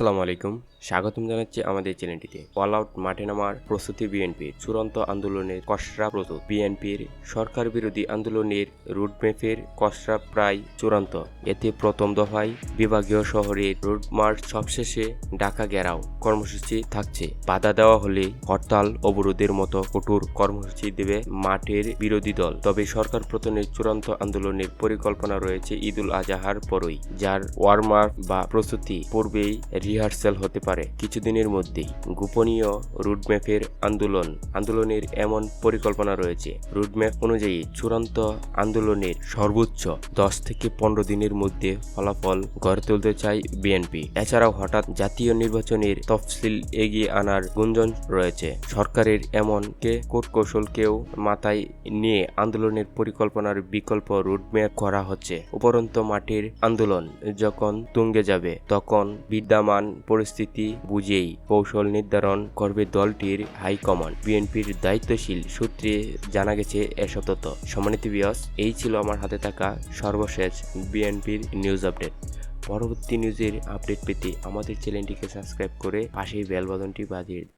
আসসালামু আলাইকুম। স্বাগতম জানাচ্ছি আমাদের চ্যানেলটিতে। অল আউট মাঠে নামার প্রস্তুতি বিএনপির চূড়ান্ত আন্দোলনের কসরা প্রস্তুত। বিএনপির সরকার বিরোধী আন্দোলনের রুটম্যাপের কসরা প্রায় চূড়ান্ত। এতে প্রথম দফায় বিভাগীয় শহরের রুট মার্চ সবশেষে ঢাকা ঘেরাও কর্মসূচি থাকছে। বাধা দেওয়া হলে হরতাল অবরোধের মতো কঠোর কর্মসূচি দেবে মাঠের বিরোধী দল। তবে সরকার পতনের চূড়ান্ত আন্দোলনের পরিকল্পনা রয়েছে ঈদুল আজাহার পরই, যার ওয়ার্ম বা প্রস্তুতি পূর্বেই রিহার্সাল হতে পারে। কিছুদিনের মধ্যেই গোপনীয় রুটম্যাপের আন্দোলন, আন্দোলনের এমন পরিকল্পনা রয়েছে। রুটম্যাপ অনুযায়ী চূড়ান্ত আন্দোলনের সর্বোচ্চ দশ থেকে পনেরো দিনের মধ্যে ফলাফল গড়ে তুলতে চায় বিএনপি। এছাড়াও হঠাৎ জাতীয় নির্বাচনের তফসিল এগিয়ে আনার গুঞ্জন রয়েছে। সরকারের এমন কে কৌশলকেও মাথায় নিয়ে আন্দোলনের পরিকল্পনার বিকল্প রুটম্যাপ করা হচ্ছে। উপরন্ত মাঠের আন্দোলন যখন তুঙ্গে যাবে, তখন বিদ্যমান পরিস্থিতি বুঝেই কৌশল নির্ধারণ করবে দলটির হাইকমান্ড। বিএনপির দায়িত্বশীল সূত্রে জানা গেছে এসব তথ্য সম্মানিত বিয়স এই ছিল আমার হাতে থাকা সর্বশেষ বিএনপির নিউজ আপডেট পরবর্তী নিউজের আপডেট পেতে আমাদের চ্যানেলটিকে সাবস্ক্রাইব করে পাশেই বেল বাদনটি বাজিয়ে